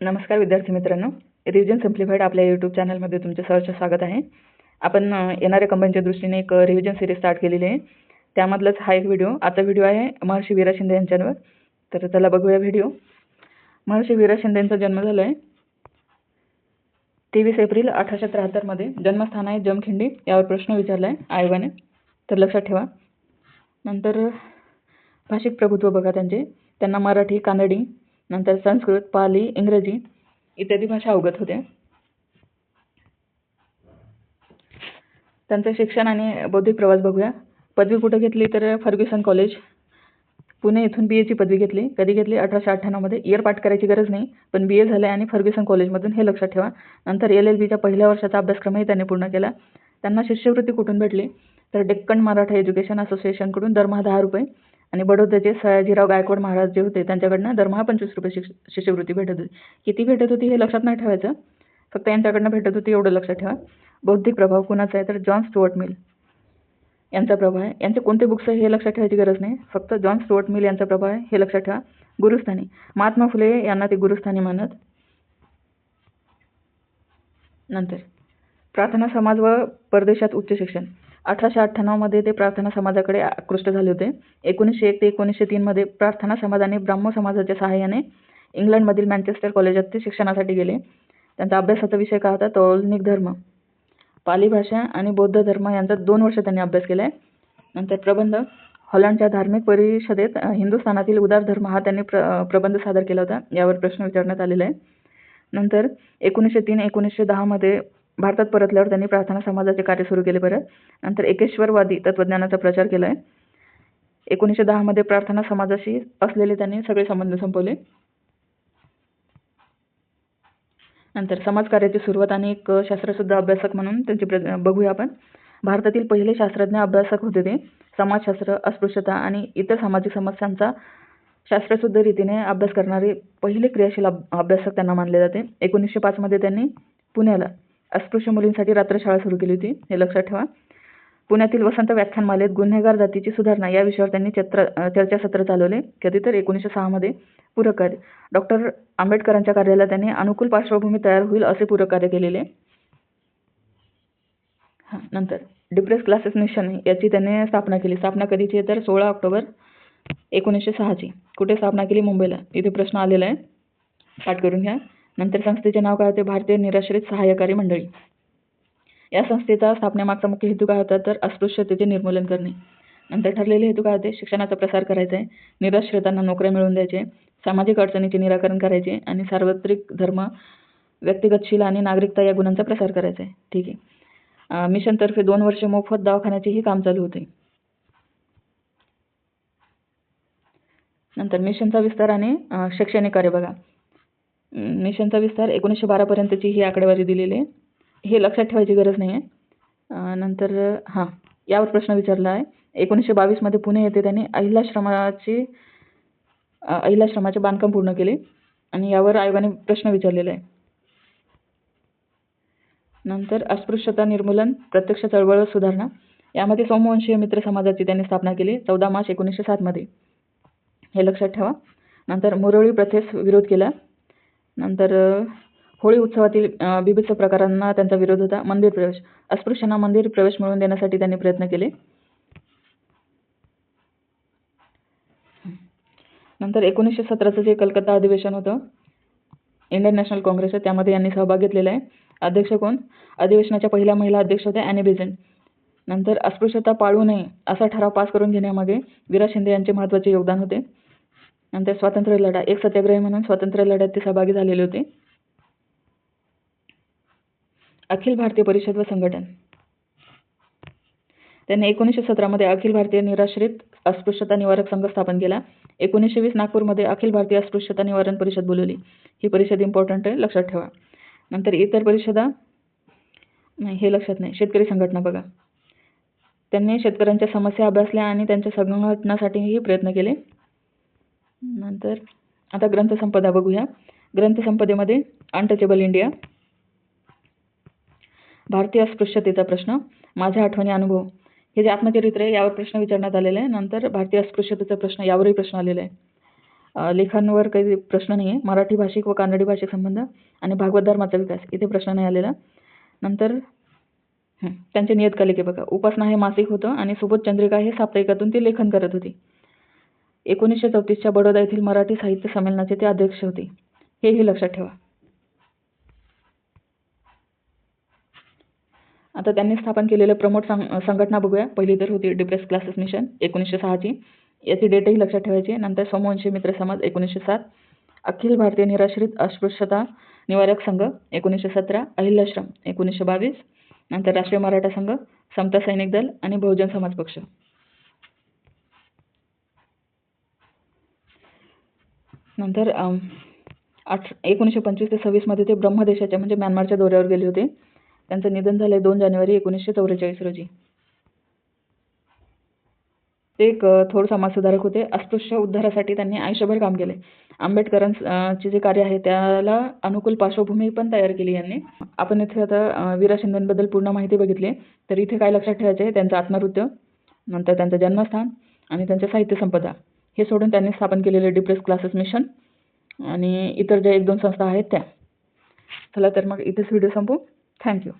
नमस्कार विद्यार्थी मित्रांनो. रिव्हिजन सिम्प्लिफाईड आपल्या यूट्यूब चॅनलमध्ये तुमचे सहर्ष स्वागत आहे. आपण येणाऱ्या कंपनीच्या दृष्टीने एक रिव्हिजन सिरीज स्टार्ट केलेली आहे. त्यामधलाच हा एक व्हिडिओ आजचा व्हिडिओ आहे महर्षी वीरा शिंदे यांच्यावर. तर चला बघूया व्हिडिओ महर्षी वीरा शिंदे यांचा जन्म झाला आहे तेवीस एप्रिल अठराशे त्र्याहत्तरमध्ये जन्मस्थान आहे जमखिंडी. यावर प्रश्न विचारला आहे आयोगाने. तर लक्षात ठेवा. नंतर भाषिक प्रभुत्व बघा त्यांचे. त्यांना मराठी कानडी नंतर संस्कृत पाली इंग्रजी इत्यादी भाषा अवगत होत्या. त्यांचं शिक्षण आणि बौद्धिक प्रवास बघूया. पदवी कुठे घेतली तर फर्ग्युसन कॉलेज? पुणे येथून बी एची पदवी घेतली. कधी घेतली? अठराशे अठ्ठ्याण्णवमध्ये इयर पाठ करायची गरज नाही पण बी ए झालं आणि फर्ग्युसन कॉलेजमधून हे लक्षात ठेवा. नंतर एल एल बीच्या पहिल्या वर्षाचा अभ्यासक्रमही त्यांनी पूर्ण केला. त्यांना शिष्यवृत्ती कुठून भेटली? तर डेक्कन मराठा एज्युकेशन असोसिएशनकडून दरमहा दहा रुपये. आणि बडोद्याचे सयाजीराव गायकवाड महाराज जे होते त्यांच्याकडनं दरमहा पंचवीस रुपये शिक्ष शिष्यवृत्ती भेटत होती. किती भेटत होती हे लक्षात नाही ठेवायचं. फक्त यांच्याकडनं भेटत होती एवढं लक्षात ठेवा. बौद्धिक प्रभाव कुणाचा आहे तर जॉन स्टुअर्ट मिल यांचा प्रभाव आहे. यांचे कोणते बुक्स आहे हे लक्षात ठेवायची गरज नाही. फक्त जॉन स्टुअर्ट मिल यांचा प्रभाव आहे हे लक्षात ठेवा. गुरुस्थानी. महात्मा फुले यांना ते गुरुस्थानी मानत. नंतर. प्रार्थना समाज व परदेशात उच्च शिक्षण. अठराशे अठ्ठ्याण्णवमध्ये ते प्रार्थना समाजाकडे आकृष्ट झाले होते. एकोणीसशे एक ते एकोणीसशे तीनमध्ये प्रार्थना समाजाने ब्राह्म समाजाच्या सहाय्याने इंग्लंडमधील मँचेस्टर कॉलेजात ते शिक्षणासाठी गेले. त्यांचा अभ्यासाचा विषय काय होता? तौलनिक धर्म. पाली भाषा आणि बौद्ध धर्म यांचा दोन वर्ष त्यांनी अभ्यास केला आहे नंतर प्रबंध. हॉलंडच्या धार्मिक परिषदेत हिंदुस्थानातील उदार धर्म हा त्यांनी प्र प्रबंध सादर केला होता. यावर प्रश्न विचारण्यात आलेला आहे. नंतर एकोणीसशे तीन एकोणीसशे दहामध्ये भारतात परतल्यावर त्यांनी प्रार्थना समाजाचे कार्य सुरू केले परत नंतर एकेश्वरवादी तत्त्वज्ञानाचा प्रचार केला आहे एकोणीसशे दहामध्ये प्रार्थना समाजाशी असलेले त्यांनी सगळे संबंध संपवले. नंतर समाजकार्याची सुरुवात आणि एक शास्त्रशुद्ध अभ्यासक म्हणून त्यांची प्र बघूया आपण. भारतातील पहिले शास्त्रज्ञ अभ्यासक होते ते. समाजशास्त्र अस्पृश्यता आणि इतर सामाजिक समस्यांचा शास्त्रशुद्ध रीतीने अभ्यास करणारे पहिले क्रियाशील अभ अभ्यासक त्यांना मानले जाते. एकोणीसशे पाचमध्ये त्यांनी पुण्याला अस्पृश्य मुलींसाठी रात्रशाळा सुरू केली होती. हे लक्षात ठेवा. पुण्यातील वसंत व्याख्यानमालेत गुन्हेगार जातीची सुधारणा या विषयावर त्यांनी चत्र चर्चासत्र चालवले. कधी तर एकोणीसशे सहामध्ये पूरक कार्य डॉक्टर आंबेडकरांच्या कार्याला त्यांनी अनुकूल पार्श्वभूमी तयार होईल असे पूरक कार्य केलेले. हां नंतर. डिप्रेस क्लासेस मिशन याची त्यांनी स्थापना केली. स्थापना कधीची तर सोळा ऑक्टोबर एकोणीसशे सहाची. कुठे स्थापना केली? मुंबईला. इथे प्रश्न आलेला आहे. पाठ करून घ्या. नंतर संस्थेचे नाव काय होते? भारतीय निराश्रित सहाय्यकारी मंडळी. या संस्थेचा स्थापनेमागचा मुख्य हेतू काय होता? तर अस्पृश्यतेचे निर्मूलन करणे. नंतर ठरलेले हेतू काय होते? शिक्षणाचा प्रसार करायचा आहे. निराश्रितांना नोकऱ्या मिळवून द्यायचे. सामाजिक अडचणीचे निराकरण करायचे आणि सार्वत्रिक धर्म व्यक्तिगतशील आणि नागरिकता या गुणांचा प्रसार करायचा आहे. ठीक आहे. मिशनतर्फे दोन वर्षे मोफत दवाखान्याचेही काम चालू होते. नंतर मिशनचा विस्तार आणि शैक्षणिक कार्य बघा. मिशनचा विस्तार एकोणीसशे बारापर्यंतची ही आकडेवारी दिलेली आहे. हे लक्षात ठेवायची गरज नाही आहे नंतर हां यावर प्रश्न विचारला आहे. एकोणीसशे बावीसमध्ये पुणे येथे त्यांनी अहिलाश्रमाची अहिलाश्रमाचे अहिल्याश्रमाचे बांधकाम पूर्ण केले आणि यावर आयोगाने प्रश्न विचारलेला आहे. नंतर अस्पृश्यता निर्मूलन प्रत्यक्ष चळवळ सुधारणा यामध्ये सोमवंशीय मित्र समाजाची त्यांनी स्थापना केली चौदा मार्च एकोणीसशे सातमध्ये हे लक्षात ठेवा. नंतर मुरळी प्रथेस विरोध केला. नंतर होळी उत्सवातील अ, प्रकारांना त्यांचा विरोध होता. मंदिर प्रवेश. अस्पृश्यांना मंदिर प्रवेश मिळवून देण्यासाठी त्यांनी प्रयत्न केले. नंतर एकोणीसशे सतराचं जे कलकत्ता अधिवेशन होतं इंडियन नॅशनल काँग्रेसचं त्यामध्ये यांनी सहभाग घेतलेला आहे. अध्यक्ष कोण? अधिवेशनाच्या पहिल्या महिला अध्यक्ष होत्या ॲनी बेझंट नंतर अस्पृश्यता पाळू नये असा ठराव पास करून घेण्यामागे विरा शिंदे यांचे महत्त्वाचे योगदान होते. नंतर स्वातंत्र्य लढा एक सत्याग्रही म्हणून स्वातंत्र्य लढ्यात ते सहभागी झालेले होते. अखिल भारतीय परिषद व संघटन. त्यांनी एकोणीसशे सतरामध्ये अखिल भारतीय निराश्रित अस्पृश्यता निवारक संघ स्थापन केला. एकोणीसशे वीस नागपूरमध्ये अखिल भारतीय अस्पृश्यता निवारण परिषद बोलवली. ही परिषद इम्पॉर्टंट आहे लक्षात ठेवा. नंतर इतर परिषदा नाही हे लक्षात नाही शेतकरी संघटना बघा. त्यांनी शेतकऱ्यांच्या समस्या अभ्यासल्या आणि त्यांच्या संघटनासाठीही प्रयत्न केले. नंतर आता ग्रंथसंपदा बघूया. ग्रंथसंपदेमध्ये अनटचेबल इंडिया भारतीय अस्पृश्यतेचा प्रश्न माझ्या आठवणी अनुभव. हे जे आत्मचरित्र आहे यावर प्रश्न विचारण्यात आलेले आहे. नंतर भारतीय अस्पृश्यतेचा प्रश्न यावरही प्रश्न आलेला आहे. लेखांवर काही प्रश्न नाही आहे मराठी भाषिक व कानडी भाषिक संबंध आणि भागवत धर्माचा विकास इथे प्रश्न नाही आलेला. नंतर त्यांचे नियतकालिके बघा. उपासना हे मासिक होतं आणि सुबोध चंद्रिका हे साप्ताहिकातून ती लेखन करत होती. एकोणीसशे चौतीसच्या बडोदा येथील मराठी साहित्य संमेलनाचे ते अध्यक्ष होते. हेही लक्षात ठेवा. आता त्यांनी स्थापन केलेल्या प्रमोट संग संघटना बघूया. पहिली तर होती डिप्रेस क्लासेस मिशन एकोणीसशे सहाची याची डेटही लक्षात ठेवायची. नंतर सोमवंशी मित्र समाज एकोणीसशे सात. अखिल भारतीय निराश्रित अस्पृश्यता निवारक संघ एकोणीसशे सतरा. अहिल्याश्रम एकोणीसशे बावीस. नंतर राष्ट्रीय मराठा संघ समता सैनिक दल आणि बहुजन समाज पक्ष. नंतर आठ एकोणीसशे पंचवीस ते सव्वीसमध्ये ते ब्रह्मदेशाच्या म्हणजे म्यानमारच्या दौऱ्यावर गेले होते. त्यांचं निधन झालंय दोन जानेवारी एकोणीसशे चौवेचाळीस रोजी. ते एक थोर समाजसुधारक होते. अस्पृश्य उद्धारासाठी त्यांनी आयुष्यभर काम केले आंबेडकरांचे जे कार्य आहे त्याला अनुकूल पार्श्वभूमी पण तयार केली यांनी. आपण इथे आता वीरा शिंदेबद्दल पूर्ण माहिती बघितली. तर इथे काय लक्षात ठेवायचे आहे? त्यांचं आत्मवृत्त नंतर त्यांचं जन्मस्थान आणि त्यांच्या साहित्य संपदा. हे सोडून त्यांनी स्थापन केलेले डिप्रेस क्लासेस मिशन आणि इतर ज्या एक दोन संस्था आहेत त्या. चला तर मग इथेच व्हिडिओ संपू थँक्यू